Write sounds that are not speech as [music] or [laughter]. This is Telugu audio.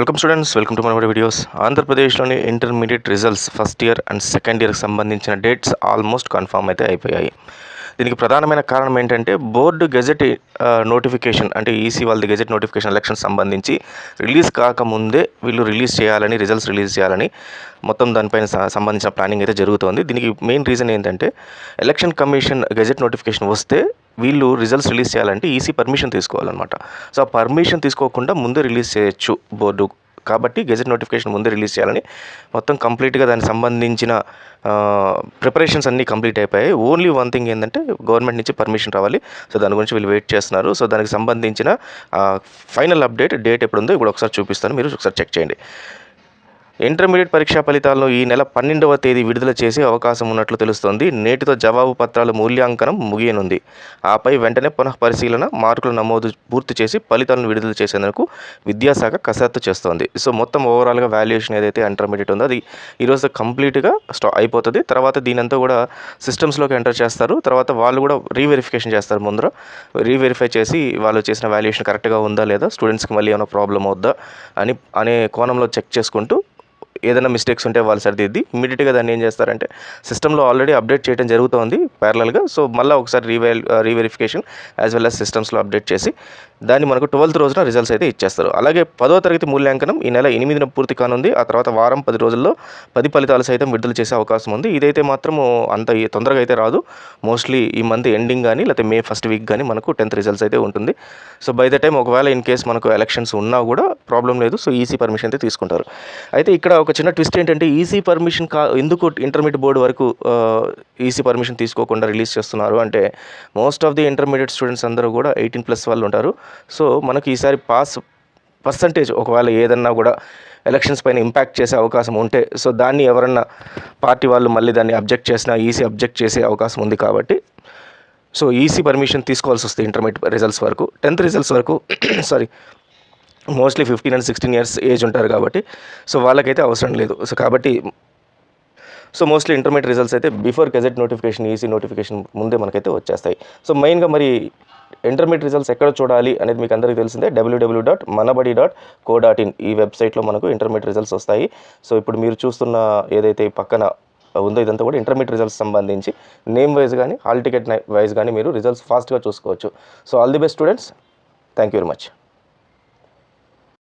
వెల్కమ్ స్టూడెంట్స్ వెల్కమ్ టు మన వీడియోస్ ఆంధ్రప్రదేశ్లోని intermediate results first year and second ఇయర్కి సంబంధించిన డేట్స్ ఆల్మోస్ట్ కన్ఫర్మ్ అయితే అయిపోయాయి. దీనికి ప్రధానమైన కారణం ఏంటంటే బోర్డు గెజెట్ నోటిఫికేషన్ అంటే ఈసీ వాళ్ళది గెజెట్ నోటిఫికేషన్ ఎలక్షన్ సంబంధించి రిలీజ్ కాకముందే వీళ్ళు రిలీజ్ చేయాలని రిజల్ట్స్ రిలీజ్ చేయాలని మొత్తం దానిపైన సంబంధించిన ప్లానింగ్ అయితే జరుగుతోంది. దీనికి మెయిన్ రీజన్ ఏంటంటే ఎలక్షన్ కమిషన్ గెజెట్ నోటిఫికేషన్ వస్తే వీళ్ళు రిజల్ట్స్ రిలీజ్ చేయాలంటే ఈసీ పర్మిషన్ తీసుకోవాలన్నమాట. సో ఆ పర్మిషన్ తీసుకోకుండా ముందే రిలీజ్ చేయొచ్చు బోర్డు. కాబట్టి గెజెట్ నోటిఫికేషన్ ముందే రిలీజ్ చేయాలని మొత్తం కంప్లీట్గా దానికి సంబంధించిన ప్రిపరేషన్స్ అన్నీ కంప్లీట్ అయిపోయాయి. ఓన్లీ వన్ థింగ్ ఏంటంటే గవర్నమెంట్ నుంచి పర్మిషన్ రావాలి. సో దాని గురించి వీళ్ళు వెయిట్ చేస్తున్నారు. సో దానికి సంబంధించిన ఫైనల్ అప్డేట్ డేట్ ఎప్పుడు ఉందో ఇప్పుడు ఒకసారి చూపిస్తాను. మీరు ఒకసారి చెక్ చేయండి. ఇంటర్మీడియట్ పరీక్షా ఫలితాలను ఈ నెల పన్నెండవ తేదీ విడుదల చేసే అవకాశం ఉన్నట్లు తెలుస్తోంది. నేటితో జవాబు పత్రాల మూల్యాంకనం ముగియనుంది. ఆపై వెంటనే పునః పరిశీలన మార్కుల నమోదు పూర్తి చేసి ఫలితాలను విడుదల చేసేందుకు విద్యాశాఖ కసరత్తు చేస్తోంది. సో మొత్తం ఓవరాల్గా వాల్యుయేషన్ ఏదైతే ఇంటర్మీడియట్ ఉందో అది ఈరోజు కంప్లీట్గా స్టా అయిపోతుంది. తర్వాత దీనంతా కూడా సిస్టమ్స్లోకి ఎంటర్ చేస్తారు. తర్వాత వాళ్ళు కూడా రీవెరిఫికేషన్ చేస్తారు ముందర. రీవెరిఫై చేసి వాళ్ళు చేసిన వాల్యుయేషన్ కరెక్ట్గా ఉందా లేదా స్టూడెంట్స్కి మళ్ళీ ఏమైనా ప్రాబ్లం అవుద్దా అని అనే కోణంలో చెక్ చేసుకుంటూ ఏదైనా మిస్టేక్స్ ఉంటే వాళ్ళు సరిదిద్ది ఇమీడియట్గా దాన్ని ఏం చేస్తారంటే సిస్టంలో ఆల్రెడీ అప్డేట్ చేయడం జరుగుతోంది ప్యారలల్గా సో మళ్ళీ ఒకసారి రీవెల్ రీవెరిఫికేషన్ యాజ్ వెల్ అస్ సిస్టమ్స్లో అప్డేట్ చేసి దాన్ని మనకు ట్వెల్త్ రోజున రిజల్ట్స్ అయితే ఇచ్చేస్తారు. అలాగే పదో తరగతి మూల్యాంకనం ఈ నెల ఎనిమిదిన పూర్తి కానుంది. ఆ తర్వాత వారం పది రోజుల్లో పది ఫలితాలు సైతం విడుదల చేసే అవకాశం ఉంది. ఇదైతే మాత్రము అంత తొందరగా అయితే రాదు. మోస్ట్లీ ఈ మంత్ ఎండింగ్ కానీ లేకపోతే మే ఫస్ట్ వీక్ కానీ మనకు టెన్త్ రిజల్ట్స్ అయితే ఉంటుంది. సో బై ద టైం ఒకవేళ ఇన్ కేస్ మనకు ఎలక్షన్స్ ఉన్నా కూడా ప్రాబ్లం లేదు. సో ఈసీ పర్మిషన్ అయితే తీసుకుంటారు. అయితే ఇక్కడ ఒక ఒక చిన్న ట్విస్ట్ ఏంటంటే ఈసీ పర్మిషన్ కా ఎందుకు ఇంటర్మీడియట్ బోర్డు వరకు ఈసీ పర్మిషన్ తీసుకోకుండా రిలీజ్ చేస్తున్నారు? అంటే most of the intermediate students అందరూ కూడా ఎయిటీన్ ప్లస్ వాళ్ళు ఉంటారు. సో మనకు ఈసారి పాస్ పర్సంటేజ్ ఒకవేళ ఏదన్నా కూడా ఎలక్షన్స్ పైన ఇంపాక్ట్ చేసే అవకాశం ఉంటే సో దాన్ని ఎవరన్నా పార్టీ వాళ్ళు మళ్ళీ దాన్ని అబ్జెక్ట్ చేసినా ఈసీ అబ్జెక్ట్ చేసే అవకాశం ఉంది కాబట్టి సో ఈసీ పర్మిషన్ తీసుకోవాల్సి వస్తుంది ఇంటర్మీడియట్ రిజల్ట్స్ వరకు. టెన్త్ రిజల్ట్స్ వరకు [clears throat] sorry mostly fifteen and sixteen years age ఉంటారు కాబట్టి సో వాళ్ళకైతే అవసరం లేదు. సో కాబట్టి సో మోస్ట్లీ ఇంటర్మీడియట్ రిజల్ట్స్ అయితే before gazette notification EC notification ముందే మనకైతే వచ్చేస్తాయి. సో మెయిన్గా మరి ఇంటర్మీడియట్ రిజల్ట్స్ ఎక్కడ చూడాలి అనేది మీకు అందరికీ తెలిసిందే WWW dot Manabadi dot co dot in ఈ వెబ్సైట్లో మనకు ఇంటర్మీడియట్ రిజల్ట్స్ వస్తాయి. సో ఇప్పుడు మీరు చూస్తున్న ఏదైతే పక్కన ఉందో ఇదంతా కూడా ఇంటర్మీడియట్ రిజల్ట్స్ సంబంధించి నేమ్ వైజ్ కానీ హాల్ టికెట్ వైజ్ కానీ మీరు రిజల్ట్స్ ఫాస్ట్గా చూసుకోవచ్చు. So all the best students thank you very much.